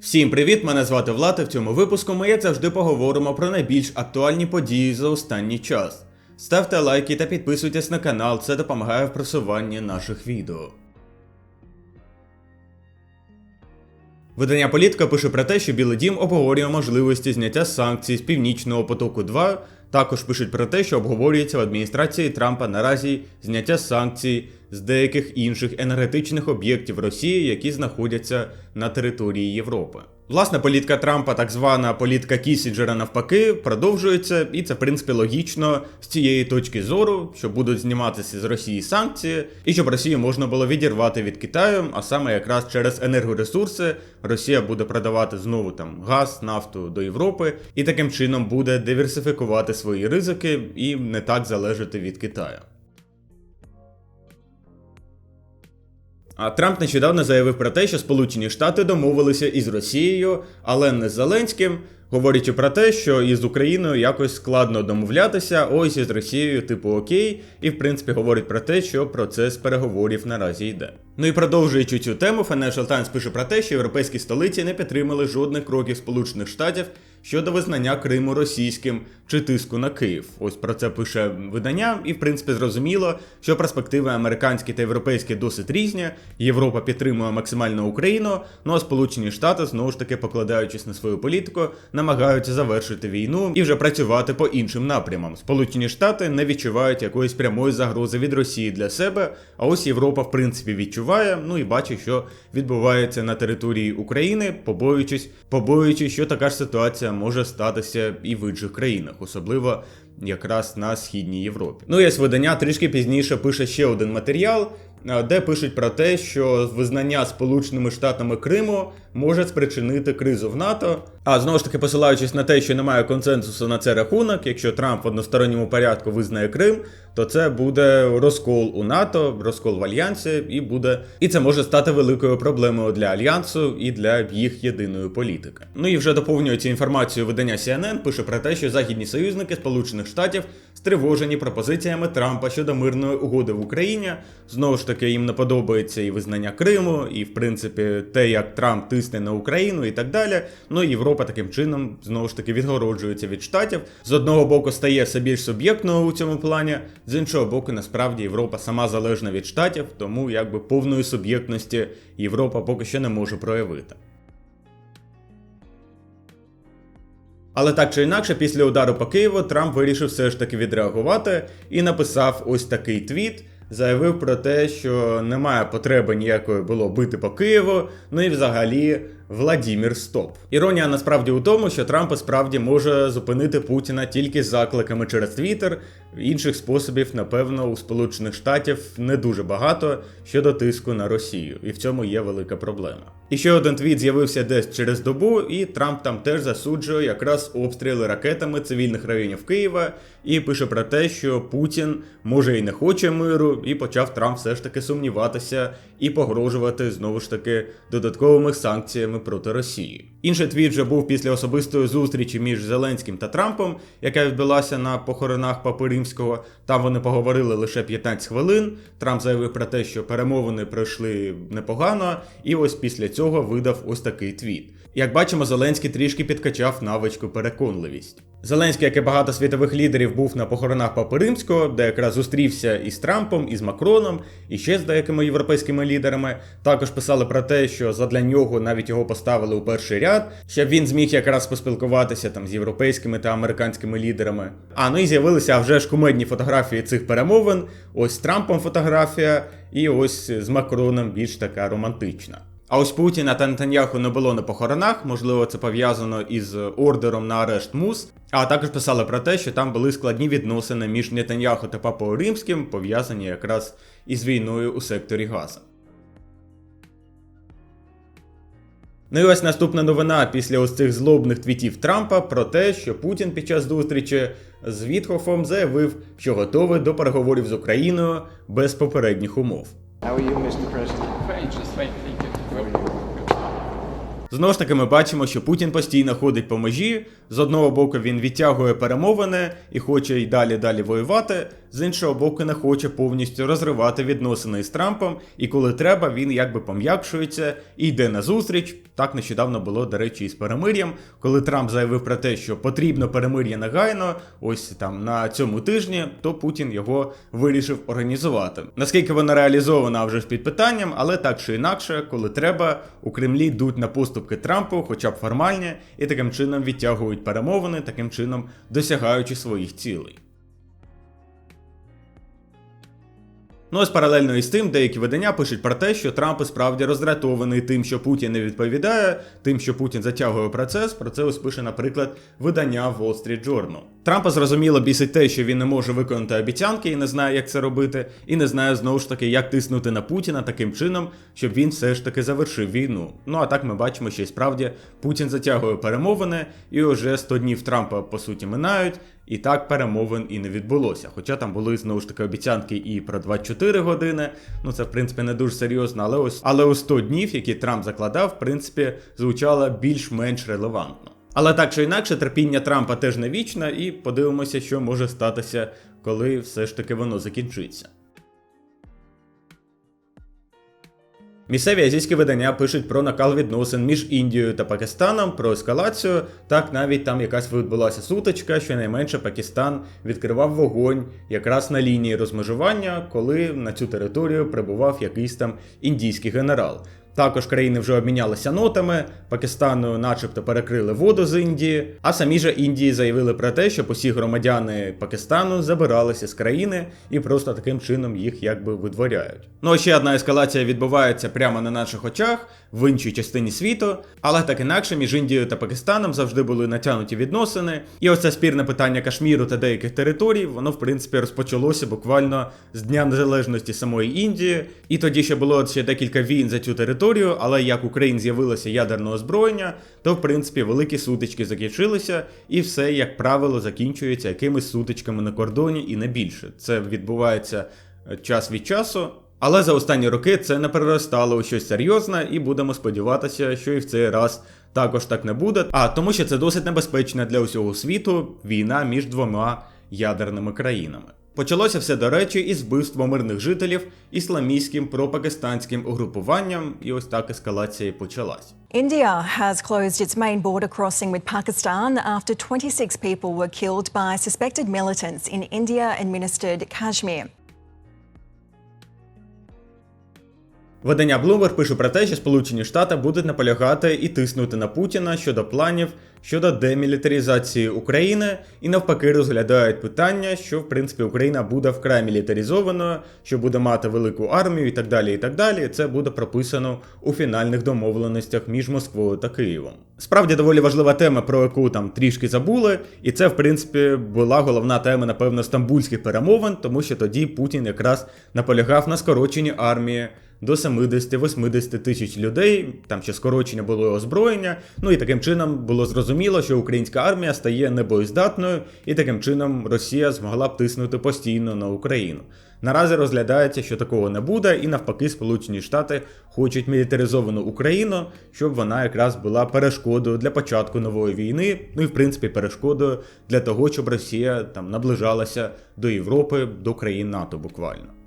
Всім привіт! Мене звати Влад. і В цьому випуску ми як завжди поговоримо про найбільш актуальні події за останній час. Ставте лайки та підписуйтесь на канал, це допомагає в просуванні наших відео. Видання Політка пише про те, що Білий Дім обговорює можливості зняття санкцій з Північного потоку 2. Також пишуть про те, що обговорюється в адміністрації Трампа наразі зняття санкцій з деяких інших енергетичних об'єктів Росії, які знаходяться на території Європи. Власне, політика Трампа, так звана політика Кісіджера, навпаки, продовжується, і це в принципі логічно з цієї точки зору, що будуть зніматися з Росії санкції, і щоб Росію можна було відірвати від Китаю, а саме якраз через енергоресурси Росія буде продавати знову там газ, нафту до Європи, і таким чином буде диверсифікувати свої ризики і не так залежати від Китаю. А Трамп нещодавно заявив про те, що Сполучені Штати домовилися із Росією, але не з Зеленським, говорячи про те, що із Україною якось складно домовлятися, ось із Росією, типу окей, і в принципі говорить про те, що процес переговорів наразі йде. Ну і продовжуючи цю тему, Financial Times пише про те, що європейські столиці не підтримали жодних кроків Сполучених Штатів щодо визнання Криму російським чи тиску на Київ. Ось про це пише видання, і в принципі зрозуміло, що перспективи американські та європейські досить різні. Європа підтримує максимально Україну, ну а Сполучені Штати знову ж таки, покладаючись на свою політику, намагаються завершити війну і вже працювати по іншим напрямам. Сполучені Штати не відчувають якоїсь прямої загрози від Росії для себе. А ось Європа, в принципі, відчуває. Ну і бачить, що відбувається на території України, побоюючись, побоюючись, що така ж ситуація може статися і в інших країнах, особливо якраз на східній Європі. Ну і видання трішки пізніше пише ще один матеріал, е, де пишуть про те, що визнання Сполученими Штатами Криму може спричинити кризу в НАТО. А знову ж таки, посилаючись на те, що немає консенсусу на це рахунок, якщо Трамп в односторонньому порядку визнає Крим, то це буде розкол у НАТО, розкол в альянсі, і буде і це може стати великою проблемою для альянсу і для їх єдиної політики. Ну і вже доповнюється інформацію видання CNN, пише про те, що західні союзники Сполучених Штатів стривожені пропозиціями Трампа щодо мирної угоди в Україні. Знову ж таки, їм не подобається і визнання Криму, і в принципі те, як Трамп тисне на Україну і так далі. Ну і Європа таким чином знову ж таки відгороджується від штатів. З одного боку стає все більш суб'єктною у цьому плані, з іншого боку, насправді Європа сама залежна від штатів, тому якби повної суб'єктності Європа поки що не може проявити. Але так чи інакше, після удару по Києву Трамп вирішив все ж таки відреагувати і написав ось такий твіт. Заявив про те, що немає потреби ніякої було бити по Києву, ну і взагалі Владімір Стоп. Іронія насправді у тому, що Трамп справді може зупинити Путіна тільки з закликами через Твіттер. Інших способів, напевно, у Сполучених Штатів не дуже багато щодо тиску на Росію, і в цьому є велика проблема. І ще один твіт з'явився десь через добу, і Трамп там теж засуджує якраз обстріли ракетами цивільних районів Києва і пише про те, що Путін може і не хоче миру, і почав Трамп все ж таки сумніватися і погрожувати знову ж таки додатковими санкціями проти Росії. Інший твіт вже був після особистої зустрічі між Зеленським та Трампом, яка відбулася на похоронах Папи Римського. Там вони поговорили лише 15 хвилин. Трамп заявив про те, що перемовини пройшли непогано, і ось після цього видав ось такий твіт. Як бачимо, Зеленський трішки підкачав навичку переконливість. Зеленський, як і багато світових лідерів, був на похоронах Папи Римського, де якраз зустрівся із Трампом, із Макроном, і ще з деякими європейськими лідерами. Також писали про те, що задля нього навіть його поставили у перший ряд, щоб він зміг якраз поспілкуватися там з європейськими та американськими лідерами. А ну і з'явилися вже ж кумедні фотографії цих перемовин. Ось з Трампом фотографія, і ось з Макроном більш така романтична. А ось Путіна та Нетаньяху не було на похоронах, можливо, це пов'язано із ордером на арешт МУС. А також писали про те, що там були складні відносини між Нетаньяху та Папою Римським, пов'язані якраз із війною у секторі Газа. Ну і ось наступна новина після ось цих злобних твітів Трампа про те, що Путін під час зустрічі з Вітхофом заявив, що готовий до переговорів з Україною без попередніх умов. How are you, Mr. President? Fine, just fine, thank you. Знову ж таки, ми бачимо, що Путін постійно ходить по межі. З одного боку, він відтягує перемовини і хоче й далі далі воювати. З іншого боку, не хоче повністю розривати відносини з Трампом, і коли треба, він якби пом'якшується і йде на зустріч. Так нещодавно було, до речі, із перемир'ям, коли Трамп заявив про те, що потрібно перемир'я негайно, ось там на цьому тижні, то Путін його вирішив організувати. Наскільки вона реалізована вже ж під питанням, але так чи інакше, коли треба, у Кремлі йдуть на поступки Трампу, хоча б формальні, і таким чином відтягують перемовини, таким чином досягаючи своїх цілей. Ну ось паралельно із тим, деякі видання пишуть про те, що Трамп і справді роздратований тим, що Путін не відповідає, тим, що Путін затягує процес. Про це ось пише, наприклад, видання Wall Street Journal. Трампа зрозуміло бісить те, що він не може виконати обіцянки і не знає, як це робити, і не знає знову ж таки, як тиснути на Путіна таким чином, щоб він все ж таки завершив війну. Ну а так ми бачимо, що і справді Путін затягує перемовини, і вже 100 днів Трампа по суті минають. І так перемовин і не відбулося. Хоча там були знову ж таки обіцянки і про 24 години. Ну це в принципі не дуже серйозно, але ось але ось 100 днів, які Трамп закладав, в принципі, звучало більш-менш релевантно. Але так чи інакше, терпіння Трампа теж не вічне, і подивимося, що може статися, коли все ж таки воно закінчиться. Місцеві азійські видання пишуть про накал відносин між Індією та Пакистаном, про ескалацію. Так навіть там якась відбулася сутичка, що найменше Пакистан відкривав вогонь якраз на лінії розмежування, коли на цю територію прибував якийсь там індійський генерал. Також країни вже обмінялися нотами, Пакистану, начебто, перекрили воду з Індії, а самі ж Індії заявили про те, що усі громадяни Пакистану забиралися з країни і просто таким чином їх якби видворяють. Ну а ще одна ескалація відбувається прямо на наших очах в іншій частині світу, але так інакше між Індією та Пакистаном завжди були натягнуті відносини. І оце спірне питання Кашміру та деяких територій, воно в принципі розпочалося буквально з Дня Незалежності самої Індії. І тоді ще було ще декілька війн за цю територію, але як Україн з'явилося ядерне озброєння, то в принципі великі сутички закінчилися, і все, як правило, закінчується якимись сутичками на кордоні і не більше. Це відбувається е, час від часу. Але за останні роки це не переростало у щось серйозне, і будемо сподіватися, що і в цей раз також так не буде. А тому, що це досить небезпечна для усього світу війна між двома ядерними країнами. Почалося все до речі із вбивства мирних жителів ісламістським пропакистанським угрупуванням, і ось так ескалація і почалась. India has closed its main border crossing with Pakistan after 26 people were killed by suspected militants in India administered Kashmir. Видання Bloomberg пише про те, що Сполучені Штати будуть наполягати і тиснути на Путіна щодо планів щодо демілітаризації України і навпаки розглядають питання, що в принципі Україна буде вкрай мілітаризованою, що буде мати велику армію і так далі. І так далі. Це буде прописано у фінальних домовленостях між Москвою та Києвом. Справді доволі важлива тема, про яку там трішки забули, і це в принципі була головна тема, напевно, стамбульських перемовин, тому що тоді Путін якраз наполягав на скороченні армії до 70-80 тисяч людей. Там ще скорочення було озброєння. Ну і таким чином було зрозуміло, що українська армія стає небоєздатною, і таким чином Росія змогла б тиснути постійно на Україну. Наразі розглядається, що такого не буде, і навпаки, Сполучені Штати хочуть мілітаризовану Україну, щоб вона якраз була перешкодою для початку нової війни, ну і в принципі перешкодою для того, щоб Росія там наближалася до Європи, до країн НАТО буквально.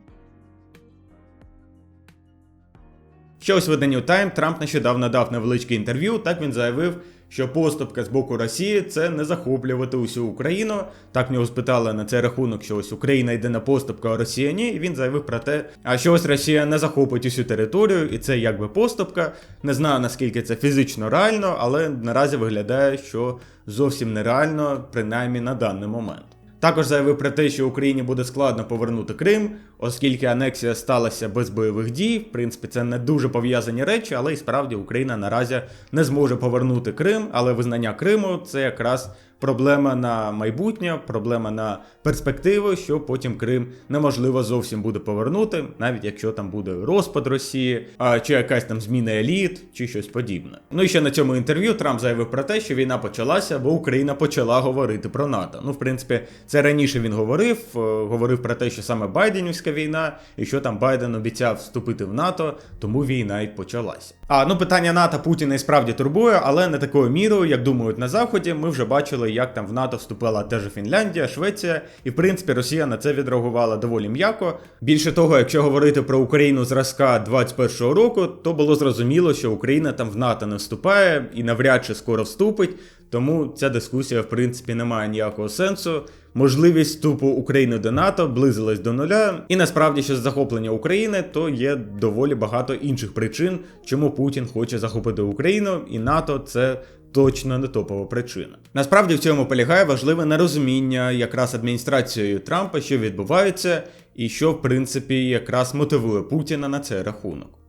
Ще ось виданню Time Трамп нещодавно дав невеличке інтерв'ю. Так він заявив, що поступка з боку Росії це не захоплювати усю Україну. Так в нього спитали на цей рахунок, що ось Україна йде на поступку, а Росія ні. І він заявив про те, а що ось Росія не захопить усю територію, і це якби поступка. Не знаю наскільки це фізично реально, але наразі виглядає, що зовсім нереально, принаймні на даний момент. Також заявив про те, що Україні буде складно повернути Крим, оскільки анексія сталася без бойових дій. В принципі, це не дуже пов'язані речі, але і справді Україна наразі не зможе повернути Крим, але визнання Криму це якраз проблема на майбутнє, проблема на перспективу, що потім Крим неможливо зовсім буде повернути, навіть якщо там буде розпад Росії, а чи якась там зміна еліт, чи щось подібне. Ну і ще на цьому інтерв'ю Трамп заявив про те, що війна почалася, бо Україна почала говорити про НАТО. Ну, в принципі, це раніше він говорив, е, говорив про те, що саме Байденівська війна, і що там Байден обіцяв вступити в НАТО, тому війна і почалася. А ну питання НАТО Путіна і справді турбує, але не такою мірою, як думають на заході. Ми вже бачили, як там в НАТО вступила теж Фінляндія, Швеція, і в принципі Росія на це відреагувала доволі м'яко. Більше того, якщо говорити про Україну зразка 21-го року, то було зрозуміло, що Україна там в НАТО не вступає і навряд чи скоро вступить. Тому ця дискусія, в принципі, не має ніякого сенсу. Можливість вступу України до НАТО близилась до нуля, і насправді, що з захоплення України, то є доволі багато інших причин, чому Путін хоче захопити Україну, і НАТО це. Точно не топова причина. Насправді в цьому полягає важливе нерозуміння якраз адміністрацією Трампа, що відбувається, і що в принципі якраз мотивує Путіна на цей рахунок.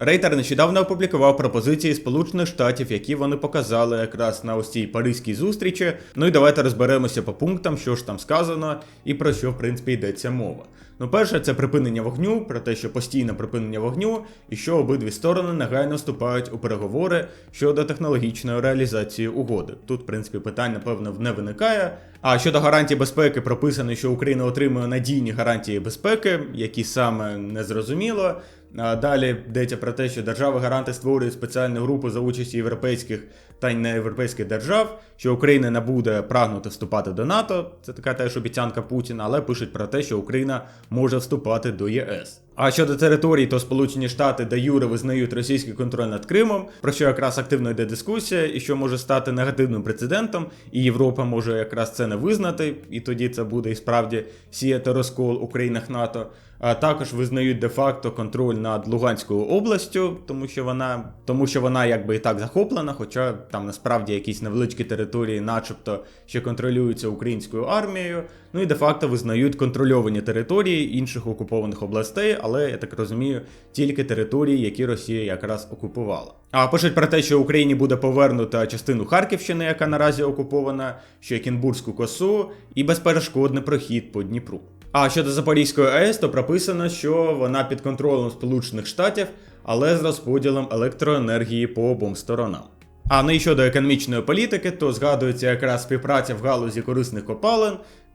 Рейтер нещодавно опублікував пропозиції Сполучених Штатів, які вони показали якраз на ось цій паризькій зустрічі. Ну і давайте розберемося по пунктам, що ж там сказано і про що в принципі йдеться мова. Ну, перше, це припинення вогню, про те, що постійне припинення вогню, і що обидві сторони негайно вступають у переговори щодо технологічної реалізації угоди. Тут, в принципі, питань, напевно, не виникає. А щодо гарантій безпеки, прописано, що Україна отримує надійні гарантії безпеки, які саме не зрозуміло. Далі йдеться про те, що держави-гаранти створюють спеціальну групу за участі європейських та й неєвропейських держав, що Україна не буде прагнути вступати до НАТО. Це така теж обіцянка Путіна, але пишуть про те, що Україна може вступати до ЄС. А щодо територій, то Сполучені Штати де Юре визнають російський контроль над Кримом, про що якраз активно йде дискусія, і що може стати негативним прецедентом, і Європа може якраз це не визнати, і тоді це буде і справді сіяти розкол у країнах НАТО. А також визнають де-факто контроль над Луганською областю, тому що вона, тому що вона якби і так захоплена, хоча там насправді якісь невеличкі території, начебто, ще контролюються українською армією. Ну і де-факто визнають контрольовані території інших окупованих областей, але я так розумію, тільки території, які Росія якраз окупувала. А пишуть про те, що Україні буде повернута частину Харківщини, яка наразі окупована, ще Кінбурзьку косу, і безперешкодний прохід по Дніпру. А щодо Запорізької АЕС, то прописано, що вона під контролем Сполучених Штатів, але з розподілом електроенергії по обом сторонам. А ну і щодо економічної політики, то згадується якраз співпраця в галузі корисних копалин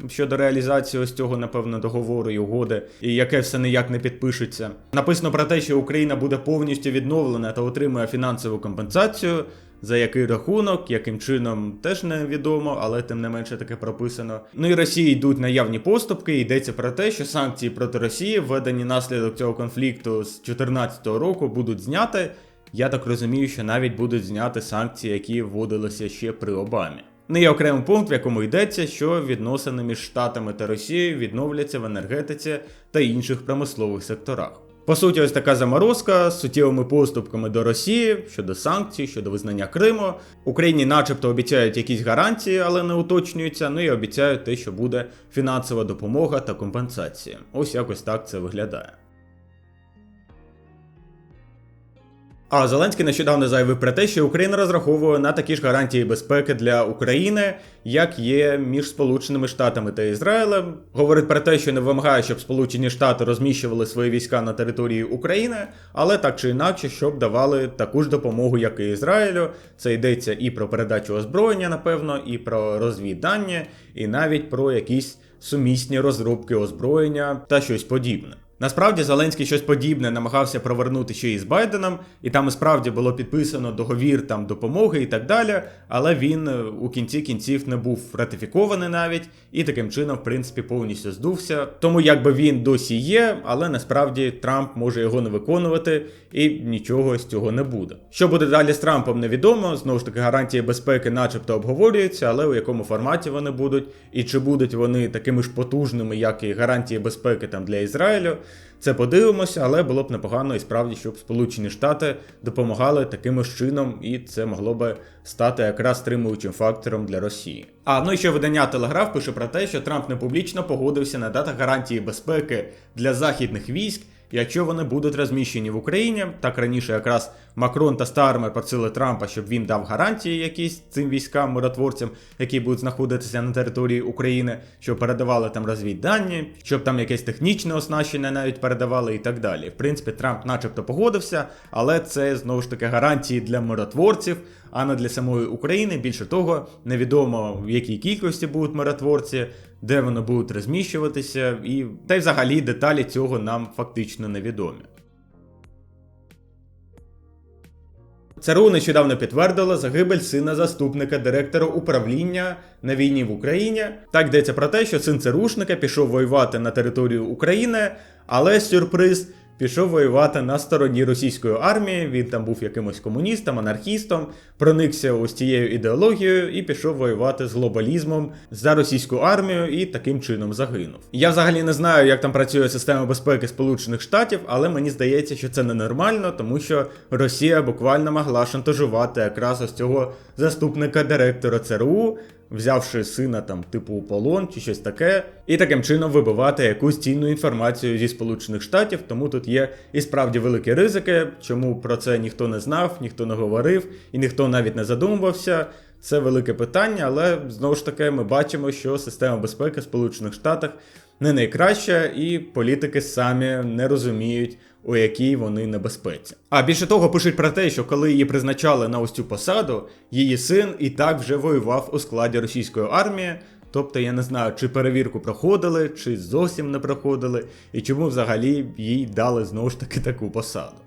щодо реалізації ось цього, напевно, договору і угоди, і яке все ніяк не підпишеться. Написано про те, що Україна буде повністю відновлена та отримує фінансову компенсацію. За який рахунок, яким чином теж невідомо, але тим не менше таке прописано. Ну і Росії йдуть наявні поступки. Йдеться про те, що санкції проти Росії, введені наслідок цього конфлікту з 2014 року, будуть зняті. Я так розумію, що навіть будуть зняти санкції, які вводилися ще при Обамі. Ну і окремий пункт, в якому йдеться, що відносини між Штатами та Росією відновляться в енергетиці та інших промислових секторах. По суті, ось така заморозка з суттєвими поступками до Росії щодо санкцій, щодо визнання Криму. Україні, начебто, обіцяють якісь гарантії, але не уточнюються. Ну і обіцяють те, що буде фінансова допомога та компенсація. Ось якось так це виглядає. А Зеленський нещодавно заявив про те, що Україна розраховує на такі ж гарантії безпеки для України, як є між Сполученими Штатами та Ізраїлем. Говорить про те, що не вимагає, щоб Сполучені Штати розміщували свої війська на території України, але так чи інакше, щоб давали таку ж допомогу, як і Ізраїлю. Це йдеться і про передачу озброєння, напевно, і про розвідання, і навіть про якісь сумісні розробки озброєння та щось подібне. Насправді Зеленський щось подібне намагався провернути ще і з Байденом, і там і справді було підписано договір там допомоги і так далі. Але він е, у кінці кінців не був ратифікований навіть, і таким чином, в принципі, повністю здувся. Тому якби він досі є, але насправді Трамп може його не виконувати, і нічого з цього не буде. Що буде далі з Трампом, невідомо. Знову ж таки, гарантії безпеки, начебто, обговорюються, але у якому форматі вони будуть, і чи будуть вони такими ж потужними, як і гарантії безпеки там для Ізраїлю. Це подивимося, але було б непогано і справді, щоб Сполучені Штати допомагали таким ж чином, і це могло би стати якраз стримуючим фактором для Росії. А ну і ще видання Телеграф пише про те, що Трамп не публічно погодився надати гарантії безпеки для західних військ. Якщо вони будуть розміщені в Україні, так раніше якраз Макрон та Стармер просили Трампа, щоб він дав гарантії якісь цим військам, миротворцям, які будуть знаходитися на території України, щоб передавали там розвіддані, щоб там якесь технічне оснащення навіть передавали і так далі. В принципі, Трамп, начебто, погодився, але це знову ж таки гарантії для миротворців, а не для самої України. Більше того, невідомо в якій кількості будуть миротворці, де вони будуть розміщуватися, і та й взагалі деталі цього нам фактично невідомі. ЦРУ нещодавно підтвердило загибель сина заступника директора управління на війні в Україні. Так йдеться про те, що син ЦРУшника пішов воювати на територію України, але сюрприз. Пішов воювати на стороні російської армії. Він там був якимось комуністом, анархістом, проникся ось цією ідеологією і пішов воювати з глобалізмом за російську армію і таким чином загинув. Я взагалі не знаю, як там працює система безпеки Сполучених Штатів, але мені здається, що це ненормально, тому що Росія буквально могла шантажувати якраз ось цього заступника директора ЦРУ взявши сина там типу у полон чи щось таке, і таким чином вибивати якусь цінну інформацію зі Сполучених Штатів. Тому тут є і справді великі ризики, чому про це ніхто не знав, ніхто не говорив і ніхто навіть не задумувався. Це велике питання, але знову ж таки ми бачимо, що система безпеки в Сполучених Штатах не найкраща, і політики самі не розуміють, у якій вони небезпеці. А більше того, пишуть про те, що коли її призначали на ось цю посаду, її син і так вже воював у складі російської армії. Тобто я не знаю, чи перевірку проходили, чи зовсім не проходили, і чому взагалі їй дали знову ж таки таку посаду.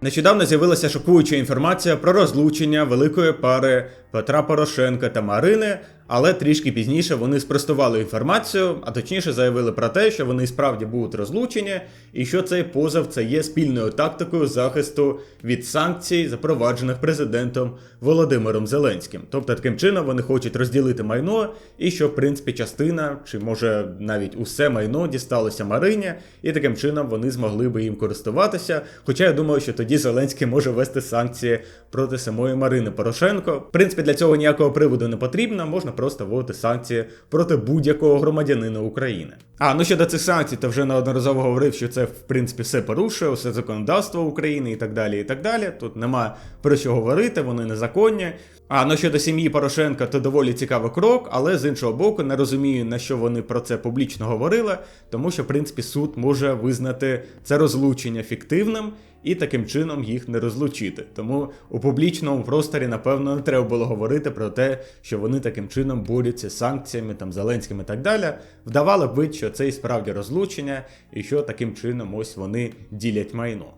Нещодавно з'явилася шокуюча інформація про розлучення великої пари Петра Порошенка та Марини, але трішки пізніше вони спростували інформацію, а точніше заявили про те, що вони справді будуть розлучені, і що цей позов це є спільною тактикою захисту від санкцій, запроваджених президентом Володимиром Зеленським. Тобто таким чином вони хочуть розділити майно, і що в принципі частина, чи може навіть усе майно дісталося Марині, і таким чином вони змогли би їм користуватися. Хоча я думаю, що тоді Зеленський може вести санкції проти самої Марини Порошенко. В принципі, для цього ніякого приводу не потрібно, можна просто вводити санкції проти будь-якого громадянина України. А ну щодо цих санкцій, то вже неодноразово говорив, що це в принципі все порушує, все законодавство України і так далі. і так далі. Тут нема про що говорити, вони незаконні. А ну щодо сім'ї Порошенка, то доволі цікавий крок, але з іншого боку, не розумію, на що вони про це публічно говорили, тому що, в принципі, суд може визнати це розлучення фіктивним і таким чином їх не розлучити. Тому у публічному просторі, напевно, не треба було говорити про те, що вони таким чином борються з санкціями, там Зеленським і так далі. Вдавали б що це і справді розлучення, і що таким чином ось вони ділять майно.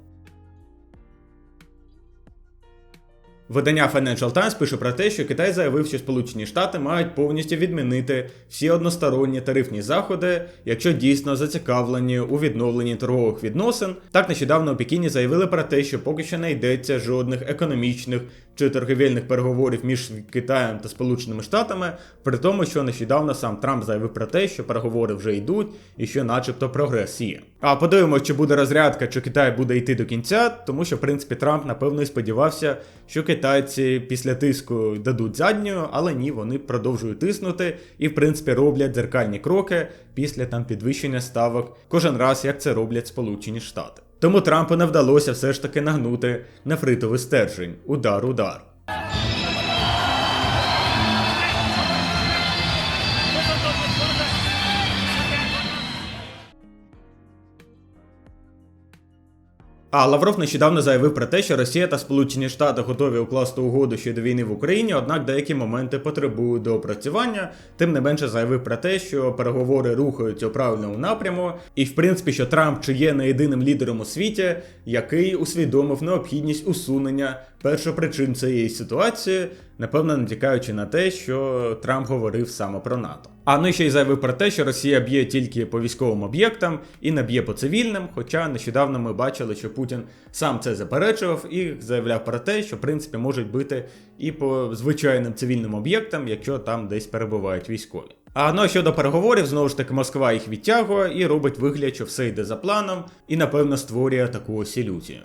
Видання Financial Times пише про те, що Китай заявив, що Сполучені Штати мають повністю відмінити всі односторонні тарифні заходи, якщо дійсно зацікавлені у відновленні торгових відносин. Так нещодавно у Пекіні заявили про те, що поки що не йдеться жодних економічних чи торговельних переговорів між Китаєм та Сполученими Штатами, при тому, що нещодавно сам Трамп заявив про те, що переговори вже йдуть і що, начебто, прогрес є. А подивимося, чи буде розрядка, чи Китай буде йти до кінця, тому що, в принципі, Трамп напевно і сподівався, що китайці після тиску дадуть задню, але ні, вони продовжують тиснути і, в принципі, роблять дзеркальні кроки після там підвищення ставок кожен раз, як це роблять Сполучені Штати. Тому Трампу не вдалося все ж таки нагнути нефритовий стержень. Удар, А Лавров нещодавно заявив про те, що Росія та Сполучені Штати готові укласти угоду щодо війни в Україні, однак деякі моменти потребують доопрацювання. Тим не менше заявив про те, що переговори рухаються у правильному напряму, і в принципі, що Трамп чи є не єдиним лідером у світі, який усвідомив необхідність усунення першопричин цієї ситуації, напевно, натякаючи на те, що Трамп говорив саме про НАТО. А ну і ще й заявив про те, що Росія б'є тільки по військовим об'єктам і не б'є по цивільним. Хоча нещодавно ми бачили, що Путін сам це заперечував і заявляв про те, що в принципі можуть бити і по звичайним цивільним об'єктам, якщо там десь перебувають військові. А ну а щодо переговорів, знову ж таки, Москва їх відтягує і робить вигляд, що все йде за планом, і напевно створює таку ось ілюзію.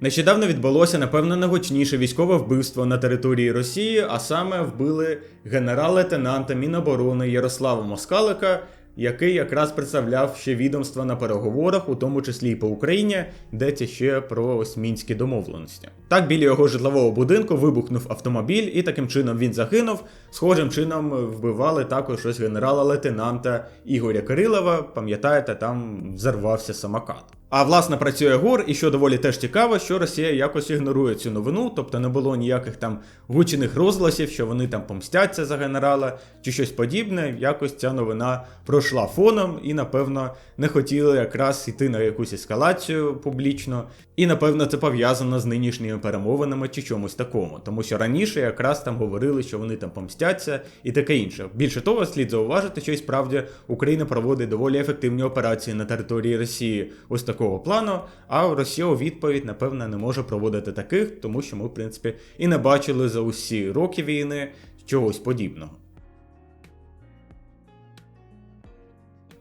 Нещодавно відбулося, напевно, найгучніше військове вбивство на території Росії, а саме вбили генерал-лейтенанта Міноборони Ярослава Москалика, який якраз представляв ще відомства на переговорах, у тому числі і по Україні, йдеться ще про ось мінські домовленості. Так біля його житлового будинку вибухнув автомобіль, і таким чином він загинув. Схожим чином вбивали також ось генерала-лейтенанта Ігоря Кирилова. Пам'ятаєте, там взорвався самокат. А власне працює ГУР, і що доволі теж цікаво, що Росія якось ігнорує цю новину, тобто не було ніяких там гучних розгласів, що вони там помстяться за генерала чи щось подібне. Якось ця новина пройшла фоном і, напевно, не хотіли якраз йти на якусь ескалацію публічно. І напевно це пов'язано з нинішніми перемовинами чи чомусь такому, тому що раніше якраз там говорили, що вони там помстяться і таке інше. Більше того, слід зауважити, що і справді Україна проводить доволі ефективні операції на території Росії ось такого плану. А Росія у відповідь, напевно, не може проводити таких, тому що ми, в принципі, і не бачили за усі роки війни чогось подібного.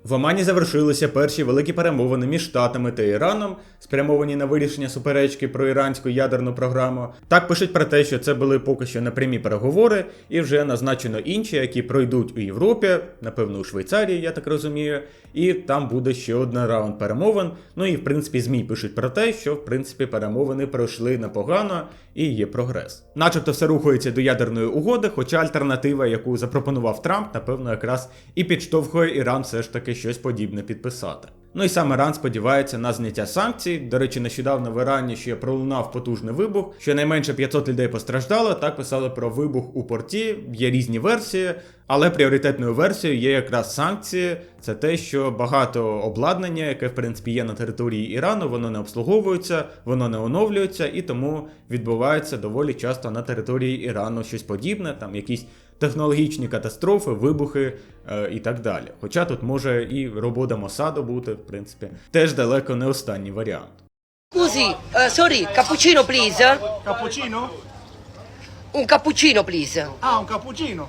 В Омані завершилися перші великі перемовини між Штатами та Іраном, спрямовані на вирішення суперечки про іранську ядерну програму. Так пишуть про те, що це були поки що непрямі переговори, і вже назначено інші, які пройдуть у Європі, напевно, у Швейцарії, я так розумію, і там буде ще один раунд перемовин. Ну і в принципі ЗМІ пишуть про те, що в принципі перемовини пройшли непогано і є прогрес. Начебто все рухається до ядерної угоди, хоча альтернатива, яку запропонував Трамп, напевно, якраз і підштовхує Іран все ж таки щось подібне підписати. Ну і сам Іран сподівається на зняття санкцій. До речі, нещодавно в Ірані ще пролунав потужний вибух. Щонайменше 500 людей постраждало. Так писали про вибух у порті. Є різні версії, але пріоритетною версією є якраз санкції. Це те, що багато обладнання, яке в принципі є на території Ірану, воно не обслуговується, воно не оновлюється, і тому відбувається доволі часто на території Ірану щось подібне, там якісь технологічні катастрофи, вибухи е, і так далі. Хоча тут може і робота Мосаду бути, в принципі, теж далеко не останній варіант. Scusi, eh, sorry, cappuccino please. Cappuccino? Un cappuccino please. Ah, un cappuccino.